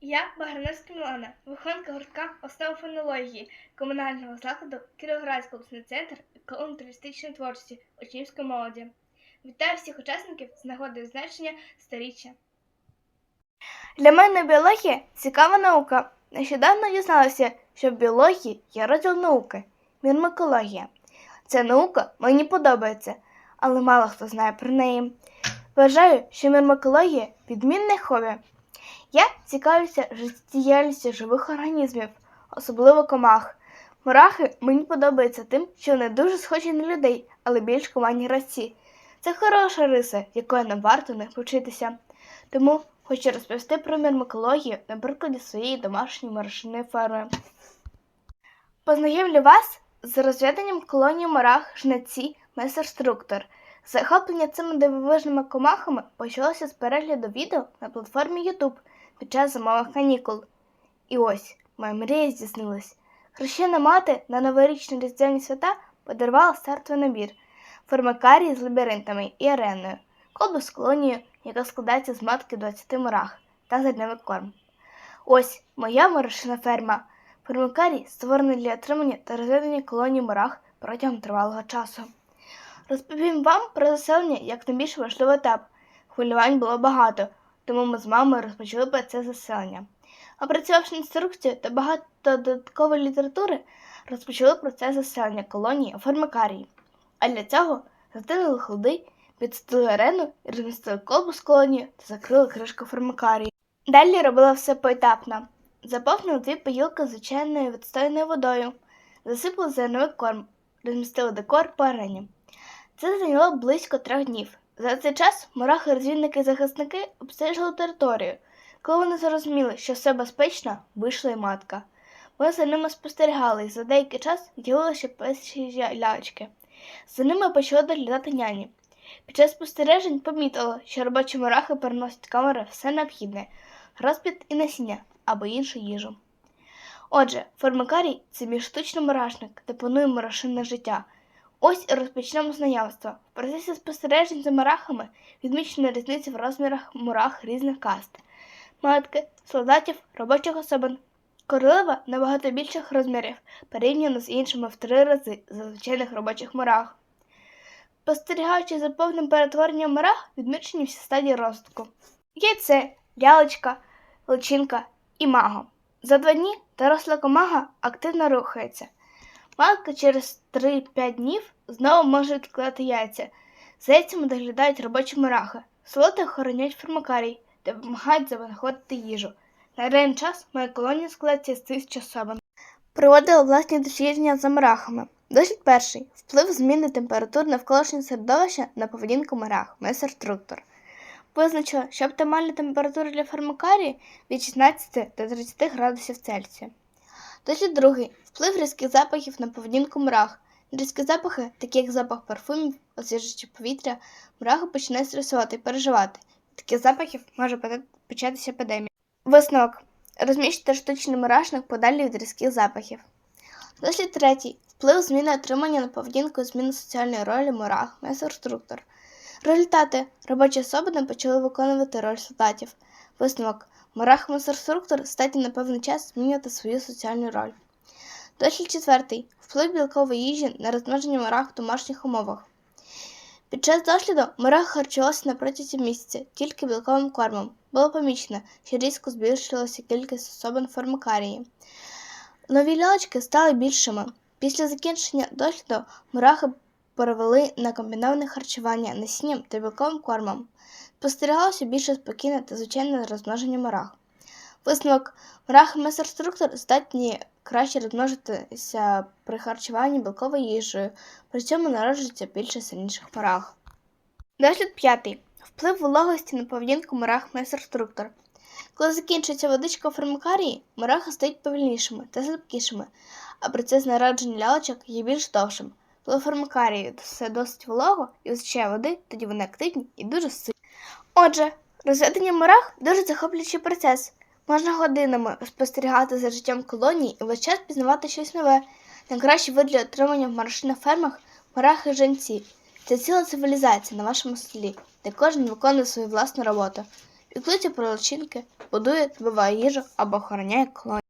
Я Баграневська Мілана, вихованка гуртка основи фонології комунального закладу Кіровоградський обласний центр еколого-туристичної творчості учнівської молоді. Вітаю всіх учасників з нагоди відзначення сторіччя. Для мене біологія цікава наука. Нещодавно дізналася, що в біології є розділ науки мірмикологія. Ця наука мені подобається, але мало хто знає про неї. Вважаю, що мірмикологія відмінне хобі. Я цікавлюся життєдіяльністю живих організмів, особливо комах. Мурахи мені подобаються тим, що вони дуже схожі на людей, але більш командні гравці. Це хороша риса, якої нам варто не повчитися. Тому хочу розповісти про мірмикологію на прикладі своєї домашньої мурашиної ферми. Познайомлю вас з розведенням колонії мурах жнеці месерструктор. Захоплення цими дивовижними комахами почалося з перегляду відео на платформі YouTube під час зимових канікул. І ось моя мрія здійснилась. Хрещена мати на новорічні різдвяні свята подарувала стартовий набір формакарії з лабіринтами і ареною, колбу з колонією, яка складається з матки 20 мурах та зерневий корм. Ось моя мурашина ферма. Формакарій створений для отримання та розведення колонії мурах протягом тривалого часу. Розповім вам про заселення як найбільш важливий етап. Хвилювань було багато, тому ми з мамою розпочали процес заселення. Опрацювавши інструкцію та багато додаткової літератури, розпочали процес заселення колонії у формакарії. А для цього затинули холоди, підстили арену і розмістили колбу з колонією та закрили кришку формакарії. Далі робила все поетапно. Заповнили дві поїлки звичайною відстойною водою, засипали зерновий корм, розмістили декор по арені. Це зайняло близько трьох днів. За цей час мурахи, розвідники і захисники обстежили територію. Коли вони зрозуміли, що все безпечно, вийшла й матка. Ми за ними спостерігали і за деякий час з'явилися перші лялечки. За ними почали доглядати няні. Під час спостережень помітили, що робочі мурахи переносять камери все необхідне розпід і насіння або іншу їжу. Отже, формикарій це мій штучний мурашник, де панує мурашинне життя. Ось і розпочнемо знайомство. В процесі спостережень за мурахами відмічено різниці в розмірах мурах різних каст, матки, солдатів, робочих особин. Королева набагато більших розмірів, порівняно з іншими в три рази звичайних робочих мурах. Спостерігаючи за повним перетворенням мурах, відмічені всі стадії розвитку. Яйце, лялечка, личинка і маго. За два дні доросла комага активно рухається. Матка через 3-5 днів знову може відкладати яйця. За яйцями доглядають робочі мурахи. Солоти охороняють формакарій, де допомагають знаходити їжу. На реальний час моя колонія складається з тисяч особин. Проводила власні дослідження за мурахами. Дослід перший вплив зміни температур навколишнього середовища на поведінку мурах, месерструктор. Визначила, що оптимальна температура для формакарії від 16 до 30 градусів Цельсія. Дослід другий вплив різких запахів на поведінку мурах. Різкі запахи, такі як запах парфумів, освіжуючи повітря, мурахи починають стресувати і переживати. Таких запахів може початися епідемія. Висновок. Розміщити штучний мурашник подалі від різких запахів. Дослід третій. Вплив зміни отримання на поведінку зміни соціальної ролі мурах, месорструктор. Результати. Робочі особини почали виконувати роль солдатів. Висновок. Мурах месорструктор здатні на певний час змінювати свою соціальну роль. Дослід четвертий. Вплив білкової їжі на розмноження мурах в домашніх умовах. Під час досліду мурах харчувалася на протязі місяця тільки білковим кормом. Було помічено, що різко збільшилася кількість особин формакарії. Нові лялечки стали більшими. Після закінчення досліду мурахи перевели на комбіноване харчування насінням та білковим кормом. Спостерігалося більше спокійне та звичайне розмноження мурах. Висновок мурахи месерструктор здатні краще розмножитися при харчуванні білковою їжею, при цьому народжується більше сильніших мурах. Дослід п'ятий. Вплив вологості на поведінку мурах месерструктор. Коли закінчується водичка у формакарії, мурахи стають повільнішими та слабкішими, а процес народження лялочок є більш довшим. Коли формакарії все досить волого і вистачає води, тоді вони активні і дуже сильні. Отже, розведення мурах дуже захоплюючий процес. Можна годинами спостерігати за життям колонії і весь час пізнавати щось нове. Найкращий вид для отримання в маршинних фермах мурахи женці. Це ціла цивілізація на вашому селі, де кожен виконує свою власну роботу. піклується про личинки, будує, добиває їжу або охороняє клонів.